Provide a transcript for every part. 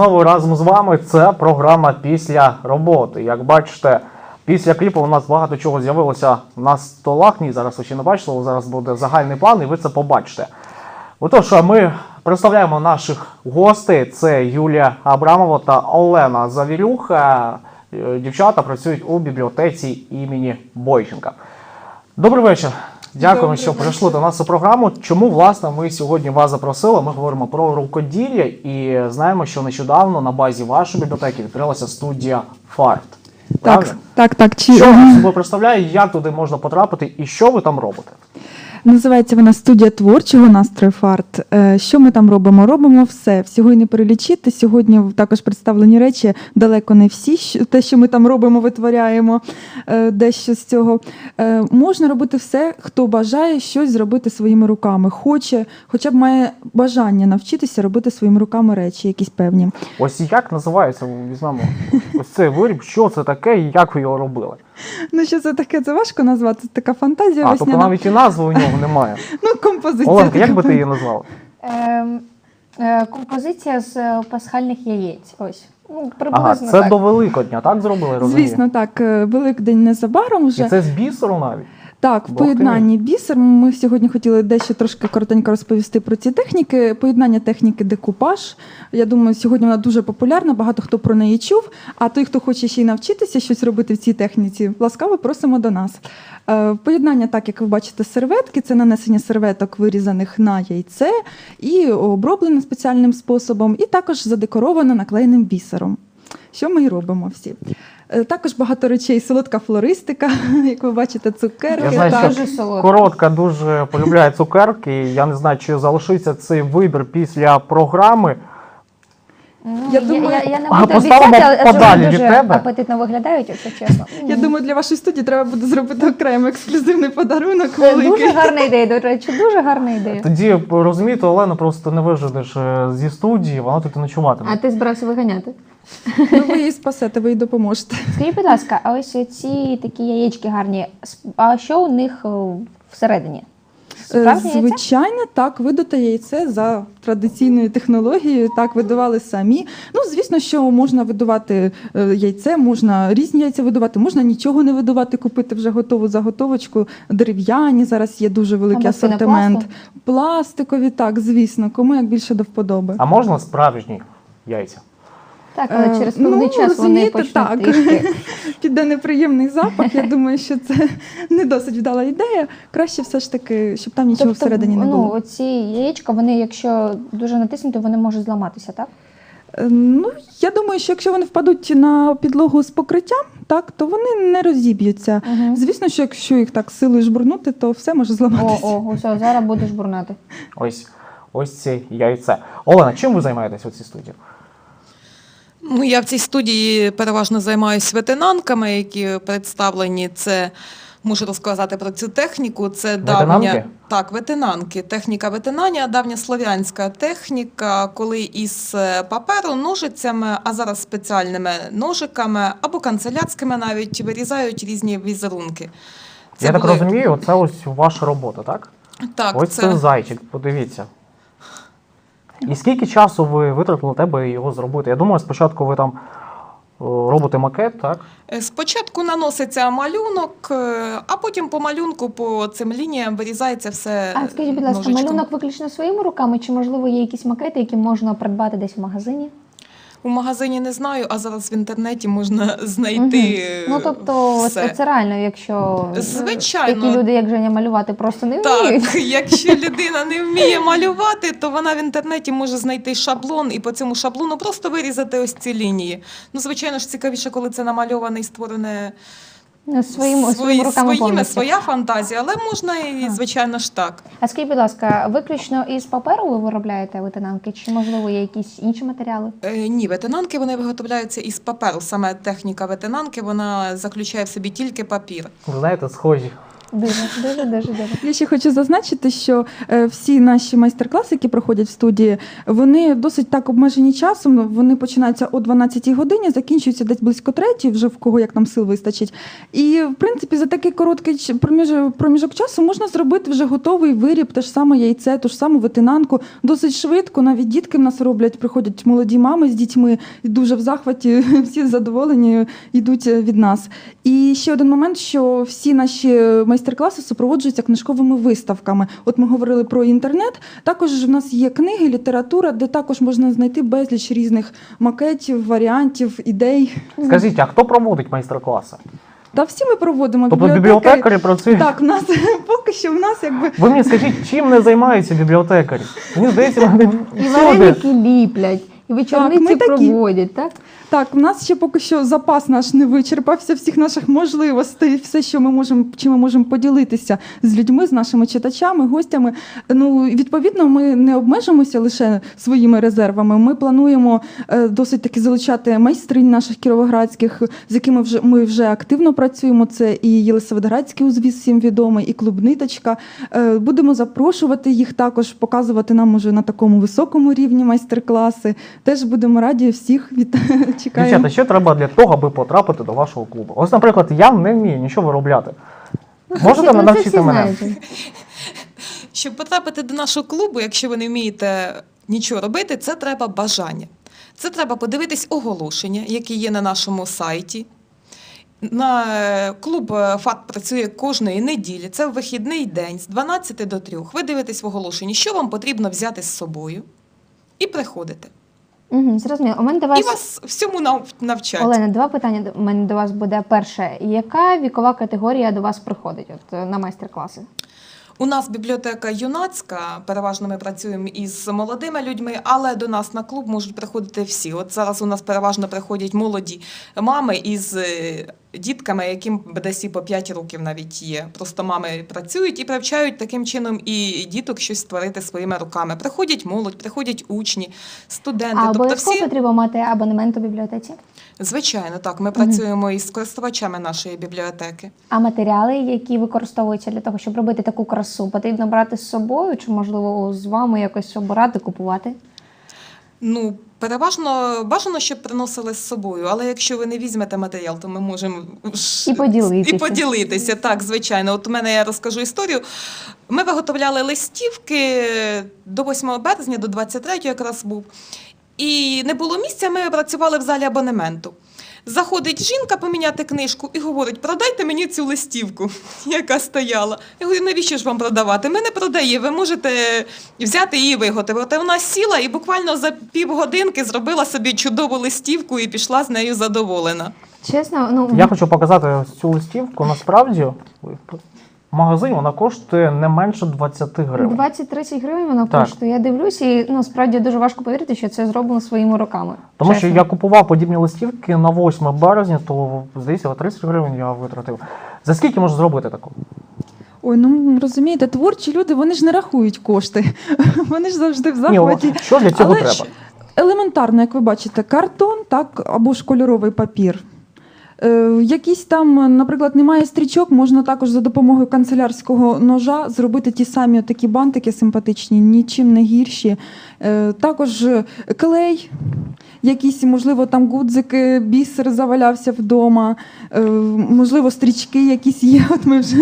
знову разом з вами. Це програма після роботи. Як бачите, після кліпу у нас багато чого з'явилося на столах. Ні, зараз ви ще не бачили, зараз буде загальний план, і ви це побачите. Отож, ми представляємо наших гостей. Це Юлія Абрамова та Олена Завірюха. Е, Дівчата працюють у бібліотеці імені Бойченка. Добрий вечір. Дякуємо, що прийшли до нас у програму. Чому власне ми сьогодні вас запросили? Ми говоримо про рукоділля і знаємо, що нещодавно на базі вашої бібліотеки відкрилася студія Фарт. Так, Правильно? так, так. Чи Що вона собою представляє, як туди можна потрапити і що ви там робите? Називається вона студія творчого настрою фарт. Е, Що ми там робимо? Робимо все. Всього й не перелічити. Сьогодні також представлені речі далеко не всі. Те, що ми там робимо, витворяємо е, дещо з цього. Е, Можна робити все, хто бажає щось зробити своїми руками, хоче, хоча б має бажання навчитися робити своїми руками речі, якісь певні. Ось як називається, візьмемо ось цей виріб, що це таке і як ви його робили? Ну що це таке? Це важко назвати. Це така фантазія А, тобто весняна. навіть і назви у нього немає. Ну, композиція. Оленка, як би ти її назвала? Ем, е, композиція з е, пасхальних яєць. Ось. Ну, приблизно Ага, це так. до Великодня, так зробили? Розумію? Звісно, так. е, Великдень незабаром вже. І це з бісеру навіть. Так, в поєднанні бісер. Ми сьогодні хотіли дещо трошки коротенько розповісти про ці техніки. Поєднання техніки декупаж. Я думаю, сьогодні вона дуже популярна, багато хто про неї чув. А той, хто хоче ще й навчитися щось робити в цій техніці, ласкаво просимо до нас. Е, Поєднання, так як ви бачите, серветки це нанесення серветок, вирізаних на яйце і оброблене спеціальним способом, і також задекоровано наклеєним бісером. Що ми і робимо всі. Е, Також багато речей, солодка флористика, як ви бачите, цукерки. Я знаю, так. що Дуже коротка дуже полюбляє цукерки. Я не знаю, чи залишиться цей вибір після програми. Ну, Я я, думаю- я, я не А буду обіцяти, але подалі вони від дуже тебе. апетитно виглядають, якщо чесно. Я думаю, для вашої студії треба буде зробити окремо ексклюзивний подарунок Це великий. дуже гарна ідея, до речі, дуже гарна ідея. Тоді розумієте, Олена просто не виженеш е, зі студії, вона тут і ночуватиме. А ти збирався виганяти? Ну, ви її спасете, ви їй допоможете. Скажіть, будь ласка, а ось ці такі яєчки гарні, а що у них всередині? Е, яйце? Звичайно, так, видуте яйце за традиційною технологією, так видували самі. Ну, звісно, що можна видувати е, яйце, можна різні яйця видувати, можна нічого не видувати, купити вже готову заготовочку. Дерев'яні зараз є дуже великий Або асортимент. Пластикові, так, звісно, кому як більше до вподоби. А можна справжні яйця? Так, але Е, через певний ну, час вони почнуть так. трішки. Піде неприємний запах. Я думаю, що це не досить вдала ідея. Краще все ж таки, щоб там нічого всередині не ну, було. оці яєчка, вони, якщо дуже натиснути, вони можуть зламатися, так? Е, Ну, я думаю, що якщо вони впадуть на підлогу з покриттям, так, то вони не розіб'ються. Угу. Звісно, що якщо їх так силою жбурнути, то все може О, зламатися. о, все, зараз будеш бурнати. Ось ось це яйце. Олена, чим ви займаєтесь у цій студії? Ну, я в цій студії переважно займаюся ветенанками, які представлені. Це можу розказати про цю техніку. Це давня Ветенанки? так, ветенанки. Техніка ветенання, давня слов'янська техніка, коли із е, паперу ножицями, а зараз спеціальними ножиками або канцелярськими навіть вирізають різні візерунки. Це Я так розумію, це ось ваша робота, так? Так, ось це... це зайчик, подивіться. І скільки часу ви витратили на тебе його зробити? Я думаю, спочатку ви там о, робите макет, так? Е, Спочатку наноситься малюнок, е, а потім по малюнку, по цим лініям вирізається все. А скажіть, будь ласка, ножичком. малюнок виключно своїми руками, чи можливо є якісь макети, які можна придбати десь в магазині? У магазині не знаю, а зараз в інтернеті можна знайти. Угу. Ну тобто, все. це, реально, якщо е, Звичайно. такі люди, як Женя, малювати просто не вміють. Так, якщо людина не вміє малювати, то вона в інтернеті може знайти шаблон і по цьому шаблону просто вирізати ось ці лінії. Ну, звичайно ж, цікавіше, коли це намальоване і створене Своїм, свої- своїми руками своїми, повністю. своя фантазія, але можна і, а. звичайно ж так. А скажіть, будь ласка, виключно із паперу ви виробляєте ветенанки, чи можливо є якісь інші матеріали? Е, Ні, ветенанки вони виготовляються із паперу. Саме техніка ветенанки вона заключає в собі тільки папір. Ви знаєте, схожі. Дуже, дуже, дуже, дуже. Я ще хочу зазначити, що е, всі наші майстер-класи, які проходять в студії, вони досить так обмежені часом. Вони починаються о 12-й годині, закінчуються десь близько третій, вже в кого як нам сил вистачить. І в принципі, за такий короткий проміжок, проміжок часу можна зробити вже готовий виріб, те ж саме яйце, ту ж саму ветенанку. Досить швидко. Навіть дітки в нас роблять, приходять молоді мами з дітьми, і дуже в захваті, всі задоволені йдуть е, від нас. І ще один момент, що всі наші майстер-класи супроводжуються книжковими виставками. От ми говорили про інтернет. Також в нас є книги, література, де також можна знайти безліч різних макетів, варіантів, ідей. Скажіть, а хто проводить майстер-класи? Та всі ми проводимо Тобто бібліотекарі працюють? Так, в нас поки що в нас якби Ви мені скажіть, чим не займаються бібліотекарі? Мені здається, вони І всюди. вареники ліплять, і вечорниці ми такі. проводять, так? Так, в нас ще поки що запас наш не вичерпався всіх наших можливостей, все, що ми можемо, чим ми можемо поділитися з людьми, з нашими читачами, гостями. Ну відповідно, ми не обмежимося лише своїми резервами. Ми плануємо е, досить таки залучати майстринь наших кіровоградських, з якими вже ми вже активно працюємо. Це і Єлисаветградський узвіз всім відомий, і клуб Ниточка. Е, Будемо запрошувати їх також, показувати нам уже на такому високому рівні майстер-класи. Теж будемо раді всіх від чекаємо. Дівчата, що треба для того, аби потрапити до вашого клубу? Ось, наприклад, я не вмію нічого виробляти. Можете Ну, навчити мене? Щоб потрапити до нашого клубу, якщо ви не вмієте нічого робити, це треба бажання. Це треба подивитись оголошення, які є на нашому сайті. На е, клуб е, ФАТ працює кожної неділі. Це в вихідний день з 12 до 3. Ви дивитесь в оголошенні, що вам потрібно взяти з собою, і приходите. Угу, зрозуміло. У мене до І вас, вас всьому нав- навчать. Олена, два питання до- у мене до вас буде. Перше, яка вікова категорія до вас приходить от, на майстер-класи? У нас бібліотека юнацька. Переважно ми працюємо із молодими людьми, але до нас на клуб можуть приходити всі. От зараз у нас переважно приходять молоді мами із е, дітками, яким десь і по 5 років навіть є. Просто мами працюють і привчають таким чином і діток щось створити своїми руками. Приходять молодь, приходять учні, студенти. А тобто обов'язково всі, потрібно мати абонемент у бібліотеці? звичайно, так. Ми працюємо із користувачами нашої бібліотеки. А матеріали, які використовуються для того, щоб робити таку красу, потрібно брати з собою, чи можливо з вами якось обирати, купувати? Ну, переважно бажано, щоб приносили з собою, але якщо ви не візьмете матеріал, то ми можемо І поділитися. І поділитися, так, звичайно. От у мене я розкажу історію. Ми виготовляли листівки до 8 березня, до 23 якраз був. І не було місця, ми працювали в залі абонементу. Заходить жінка поміняти книжку і говорить: продайте мені цю листівку, яка стояла. Я говорю, навіщо ж вам продавати? Ми не продає, ви можете взяти її виготовити. Вона сіла і буквально за півгодинки зробила собі чудову листівку і пішла з нею задоволена. Чесно, ну Я хочу показати цю листівку. Насправді в магазині вона коштує не менше 20 гривень. 20-30 гривень вона Так. коштує. Я дивлюсь, і ну справді дуже важко повірити, що це зроблено своїми руками. Тому що я купував подібні листівки на 8 березня, то здається, 30 гривень я витратив. За скільки можна зробити таку? Ой, ну розумієте, творчі люди вони ж не рахують кошти. Вони ж завжди в Ні, захваті. от що для цього Але треба? ж елементарно, як ви бачите, картон, так або ж кольоровий папір. Е, якісь там, наприклад, немає стрічок, можна також за допомогою канцелярського ножа зробити ті самі такі бантики симпатичні, нічим не гірші. Е, також е, клей, якісь, можливо, там гудзики, бісер завалявся вдома, е, можливо, стрічки якісь є. От ми вже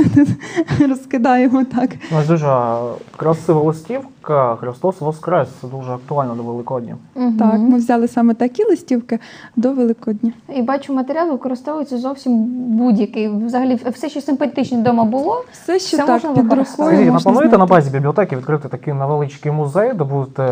розкидаємо так. Ось дуже красива листівка. Христос Воскрес. Це дуже актуально до Великодня. Мгм. Так, ми взяли саме такі листівки до Великодня. І бачу, матеріал використовується зовсім будь-який. Взагалі, все, що симпатичне вдома було. Все, що Все так можна під рукою. Наплануєте на базі бібліотеки відкрити такий невеличкий музей, де будете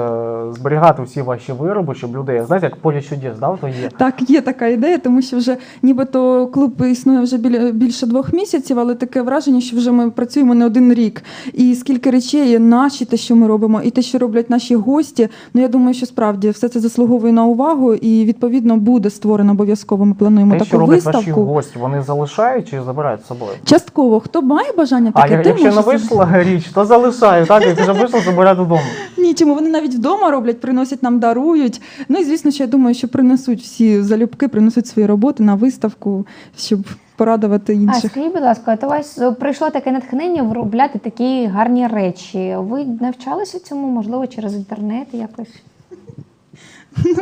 зберігати всі ваші вироби, щоб людей, знаєте, як поле чудес, да, то є. Так, є така ідея, тому що вже нібито клуб існує вже біля більше двох місяців, але таке враження, що вже ми працюємо не один рік. І скільки речей є наші, те, що ми робимо, і те, що роблять наші гості. Ну я думаю, що справді все це заслуговує на увагу, і відповідно буде створено обов'язково. Ми плануємо Те, що таку роблять ваші виставку. гості, вони залишають чи забирають з собою? Частково, хто має бажання А таке, ти якщо не вийшла річ, то залишаю. Так, як вже вийшло, забираю додому. Ні, чому вони навіть вдома роблять, приносять нам, дарують. Ну і звісно, що я думаю, що принесуть всі залюбки, принесуть свої роботи на виставку, щоб порадувати А скажіть, будь ласка, от у вас прийшло таке натхнення виробляти такі гарні речі. Ви навчалися цьому, можливо, через інтернет якось?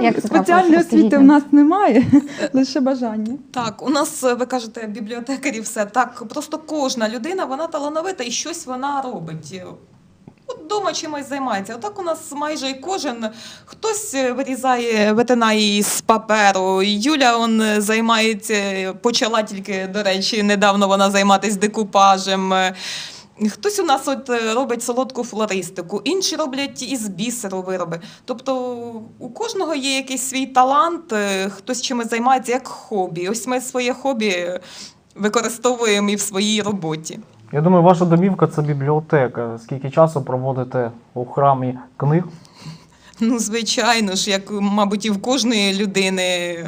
Як Спеціальної освіти в нас немає, лише бажання. Так, у нас, ви кажете, бібліотекарі все так. Просто кожна людина вона талановита і щось вона робить. От вдома чимось займається. Отак у нас майже і кожен хтось е, вирізає, витинає із паперу. Юля он е, займається, почала тільки, до речі, недавно вона займатися декупажем. Е, Хтось у нас от е, робить солодку флористику, інші роблять із бісеру вироби. Тобто у кожного є якийсь свій талант, е, хтось чимось займається як хобі. Ось ми своє хобі використовуємо і в своїй роботі. Я думаю, ваша домівка це бібліотека. Скільки часу проводите у храмі книг? Ну, звичайно ж, як, мабуть, і в кожної людини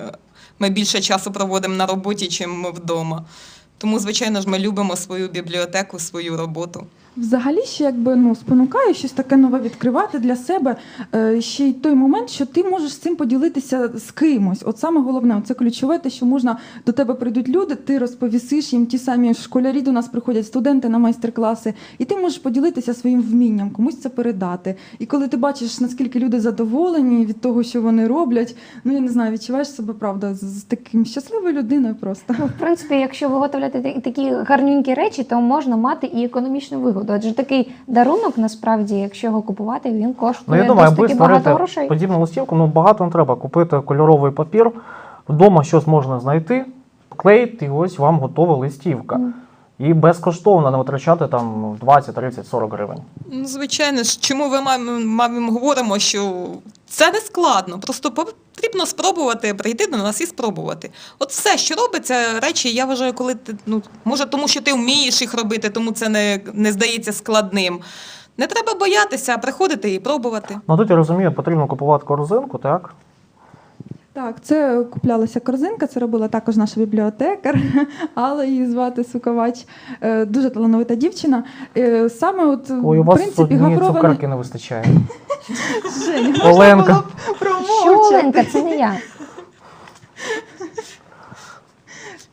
ми більше часу проводимо на роботі, чим вдома. Тому, звичайно ж, ми любимо свою бібліотеку, свою роботу. Взагалі, ще якби ну спонукає щось таке нове відкривати для себе. Е, ще й той момент, що ти можеш цим поділитися з кимось. От саме головне, це ключове, те, що можна до тебе прийдуть люди, ти розповісиш їм ті самі школярі до нас приходять, студенти на майстер-класи, і ти можеш поділитися своїм вмінням, комусь це передати. І коли ти бачиш, наскільки люди задоволені від того, що вони роблять, ну я не знаю, відчуваєш себе правда з, таким щасливою людиною просто. Ну, в принципі, якщо виготовляти такі гарненькі речі, то можна мати і економічну вигоду. Адже такий дарунок, насправді, якщо його купувати, він Ну, коштує я думаю, досить аби багато створити грошей. подібну листівку, ну багато не треба. Купити кольоровий папір, вдома щось можна знайти, клеїти, і ось вам готова листівка. Мгм. І безкоштовно не витрачати там 20, 30, 40 гривень. Ну, звичайно ж, чому мамі говоримо, що це не складно, просто потрібно спробувати прийти до нас і спробувати. От все, що робиться, речі, я вважаю, коли ти ну може, тому що ти вмієш їх робити, тому це не, не здається складним. Не треба боятися, а приходити і пробувати. Ну тут я розумію, потрібно купувати корзинку, так? Так, це куплялася корзинка, це робила також наша бібліотекар, але її звати Суковач. Е, Дуже талановита дівчина. Е, Саме от Ой, у в принципі гафровані... цукерки не вистачає. Можна Оленка. було б Що, промовчати. Оленка, це не я.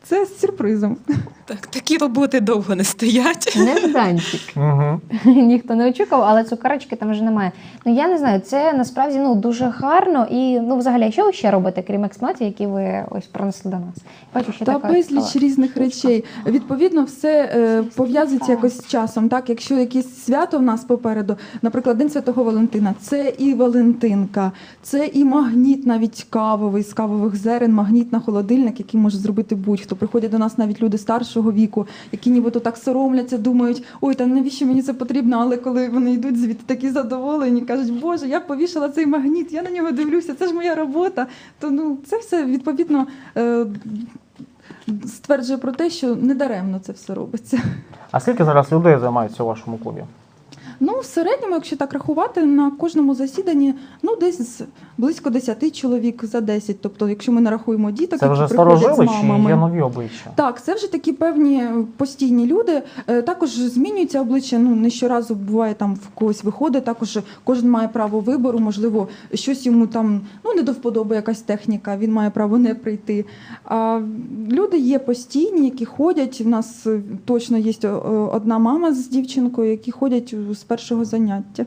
Це з сюрпризом. Так, такі роботи довго не стоять. Не Богданчик. Угу. Ніхто не очікував, але цукерочки там вже немає. Ну я не знаю, це насправді ну дуже гарно. І ну, взагалі, що ви ще робите, крім експонатів, які ви ось принесли до нас? Бачу, що Та така безліч цікава. різних речей. Відповідно, все е, пов'язується якось з часом. Так, якщо якесь свято в нас попереду, наприклад, День Святого Валентина, це і Валентинка, це і магніт, навіть кавовий з кавових зерен, магніт на холодильник, який може зробити будь-хто. Приходять до нас навіть люди старшого віку, які нібито так соромляться, думають, ой, та навіщо мені це потрібно? Але коли вони йдуть звідти такі задоволені, кажуть, Боже, я повішала цей магніт, я на нього дивлюся, це ж моя робота. То ну це все відповідно. Е, стверджує про те, що недаремно це все робиться. А скільки зараз людей займаються у вашому клубі? Ну, в середньому, якщо так рахувати, на кожному засіданні ну десь близько 10 чоловік за 10. Тобто, якщо ми нарахуємо діток, Це які вже приходять старожили з чи мамами. є нові обличчя? Так, це вже такі певні е, постійні люди. Е, Також змінюється обличчя. Ну не щоразу буває там в когось виходить. Також кожен має право вибору. Можливо, щось йому там ну не до вподоби якась техніка. Він має право не прийти. А люди є постійні, які ходять. У нас е, точно є одна мама з дівчинкою, які ходять з першого заняття.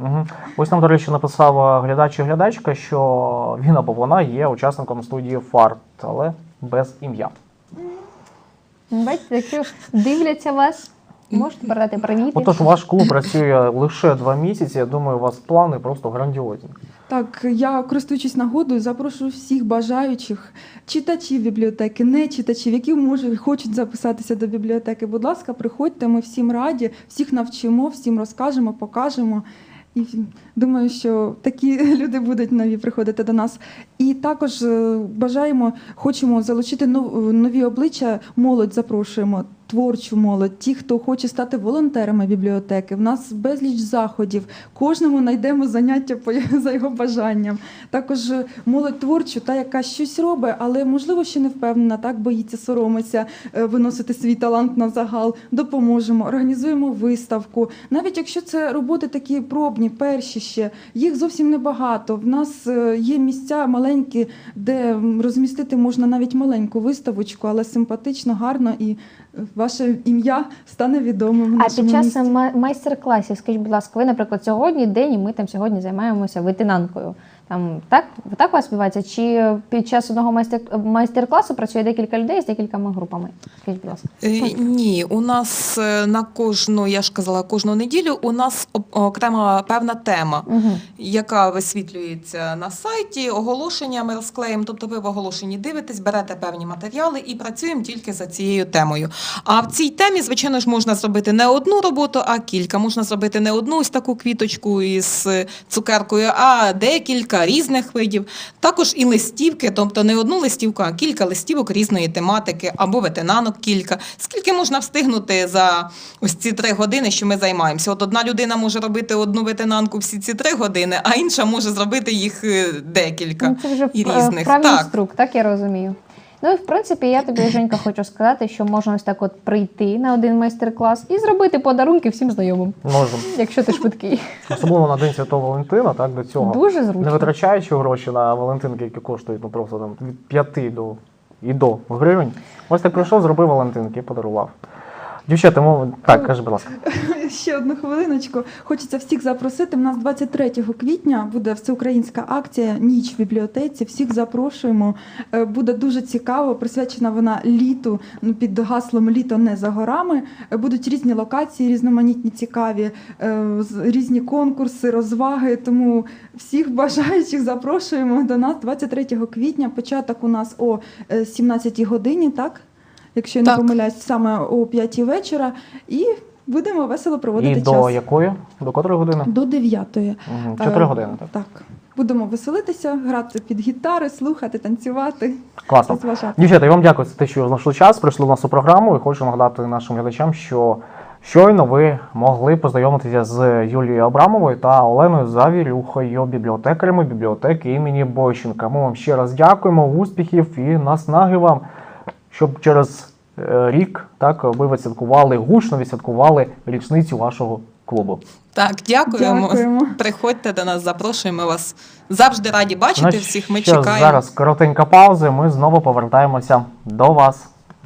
Угу. Ось нам, до речі, написав глядач і глядачка, що він або вона є учасником студії Фарт, але без ім'я. Бачите, якщо дивляться вас, можете передати привіт. Отож, ваш клуб працює лише два місяці. Я думаю, у вас плани просто грандіозні. Так, я користуючись нагодою, запрошую всіх бажаючих читачів бібліотеки, не читачів, які можуть хочуть записатися до бібліотеки. Будь ласка, приходьте, ми всім раді, всіх навчимо, всім розкажемо, покажемо. І думаю, що такі люди будуть нові приходити до нас. І також е, бажаємо, хочемо залучити нов- нові обличчя, молодь запрошуємо. творчу молодь, ті, хто хоче стати волонтерами бібліотеки. В нас безліч заходів. Кожному знайдемо заняття за його бажанням. Також е, молодь творчу, та яка щось робить, але можливо ще не впевнена, так боїться, соромиться е, виносити свій талант на загал. Допоможемо, організуємо виставку. Навіть якщо це роботи такі пробні, перші ще їх зовсім небагато. В нас є місця маленькі, де розмістити можна навіть маленьку виставочку, але симпатично, гарно і е, ваше ім'я стане відомим. А під час місті. майстер-класів, скажіть, будь ласка, ви, наприклад, сьогодні день, і ми там сьогодні займаємося витинанкою. Там так, так у вас відбувається? Чи під час одного майстер- майстер-класу працює декілька людей з декількома групами? Скажіть, будь ласка. Е, Ні, у нас е, на кожну, я ж казала, кожну неділю у нас окрема певна тема, Угу. яка висвітлюється на сайті, оголошення ми розклеїмо. Тобто ви в оголошенні дивитесь, берете певні матеріали і працюємо тільки за цією темою. А в цій темі, звичайно ж, можна зробити не одну роботу, а кілька. Можна зробити не одну ось таку квіточку із е, цукеркою, а декілька різних видів. Також і листівки, тобто не одну листівку, а кілька листівок різної тематики, або ветенанок кілька. Скільки можна встигнути за ось ці три години, що ми займаємося? От одна людина може робити одну ветенанку всі ці три години, а інша може зробити їх е, декілька. Ну, це вже і різних. вправний Так. Струк, так я розумію. Ну і в принципі, я тобі, Женька, хочу сказати, що можна ось так от прийти на один майстер-клас і зробити подарунки всім знайомим, Можемо. якщо ти швидкий. Особливо на День Святого Валентина, так, до цього. Дуже зручно. Не витрачаючи гроші на Валентинки, які коштують ну, просто там, від 5 до, і до гривень. Ось так прийшов, зробив Валентинки подарував. Дівчата, мов... так, кажи, будь ласка. Ще одну хвилиночку. Хочеться всіх запросити. У нас 23 квітня буде всеукраїнська акція Ніч в бібліотеці. Всіх запрошуємо. Е, Буде дуже цікаво. Присвячена вона літу ну, під гаслом Літо не за горами. Е, Будуть різні локації, різноманітні, цікаві, е, різні конкурси, розваги. Тому всіх бажаючих запрошуємо до нас 23 квітня. Початок у нас о 17 годині, так? Якщо я не Так. помиляюсь, саме о 5 вечора. І будемо весело проводити І до якої? До котрої години? До 9. Угу. Чотири години, так. Так. Будемо веселитися, грати під гітари, слухати, танцювати, Класно. розважати. Дівчата, я вам дякую за те, що знайшли час, прийшли в нашу програму і хочу нагадати нашим глядачам, що щойно ви могли познайомитися з Юлією Абрамовою та Оленою Завірюхою, бібліотекарями бібліотеки імені Бойченка. Ми вам ще раз дякуємо, успіхів і наснаги вам, щоб через е, рік так ви відсвяткували гучно відсвяткували річницю вашого клубу. Так, дякуємо. Дякуємо. Приходьте до нас, запрошуємо вас. Завжди раді бачити Значить, всіх. Ми що чекаємо. зараз коротенька пауза. Ми знову повертаємося до вас.